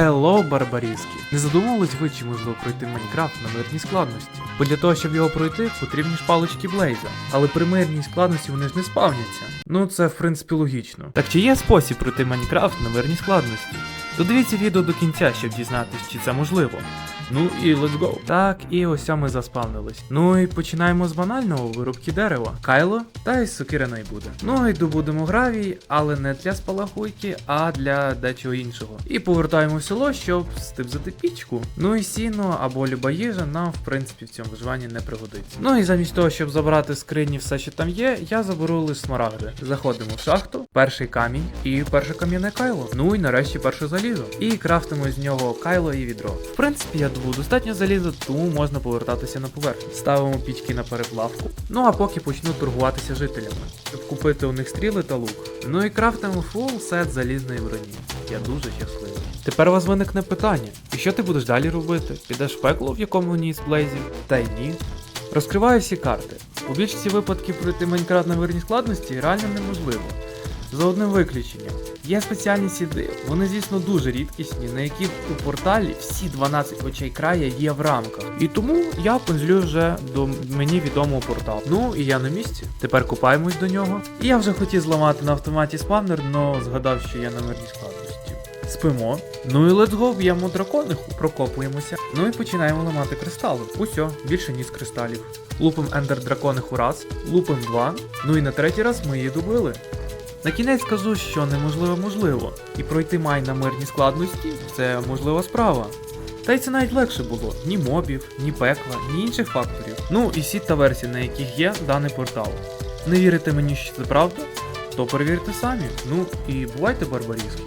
Хелло, барбарізки! Не задумувались ви, чи можливо пройти Майнкрафт на мирній складності? Бо для того, щоб його пройти, потрібні ж палички Блейза. Але при мирній складності вони ж не спавняться. Ну це в принципі логічно. Так чи є спосіб пройти Майнкрафт на мирній складності? Додивіться відео до кінця, щоб дізнатись, чи це можливо. Ну і let's go. Так, і ось ми заспавнились. Ну і починаємо з банального вирубки дерева. Кайло та й сокира найбуде. Ну і добудемо гравій, але не для спалахуйки, а для дечого іншого. І повертаємо в село, щоб стибзати пічку. Ну і сіно або люба їжа нам, в принципі, в цьому виживанні не пригодиться. Ну і замість того, щоб забрати з скрині все, що там є, я заберу лише смарагди. Заходимо в шахту, перший камінь і перше кам'яне кайло. Ну і нарешті перше залізо. І крафтимо з нього кайло і відро. В принципі, я добув достатньо заліза, тому можна повертатися на поверхню. Ставимо пічки на переплавку. Ну а поки почну торгуватися жителями, щоб купити у них стріли та лук. Ну і крафтимо фул сет залізної броні. Я дуже щасливий. Тепер у вас виникне питання: і що ти будеш далі робити? Підеш в пекло, в якому ні з блейзів? Та й ні. Розкриваю всі карти. У більшості випадків пройти Майнкрафт на вирній складності реально неможливо. За одним виключенням. Є спеціальні сіди, вони, звісно, дуже рідкісні, на яких у порталі всі 12 очей края є в рамках. І тому я пензлю вже до мені відомого порталу. Ну і я на місці. Тепер купаємось до нього. І я вже хотів зламати на автоматі спавнер, но згадав, що я на мирній складності. Спимо. Ну і go, б'ємо дракониху, прокопуємося. Ну і починаємо ламати кристали. Усьо, більше ніж кристалів. Лупим ендер дракониху раз, лупим два. Ну і на третій раз ми її добили. На кінець скажу, що неможливо можливо, і пройти май на мирній складності це можлива справа. Та й це навіть легше було: ні мобів, ні пекла, ні інших факторів. Ну і сіт та версії, на яких є даний портал. Не вірите мені, що це правда? То перевірте самі. Ну і бувайте барбарізки.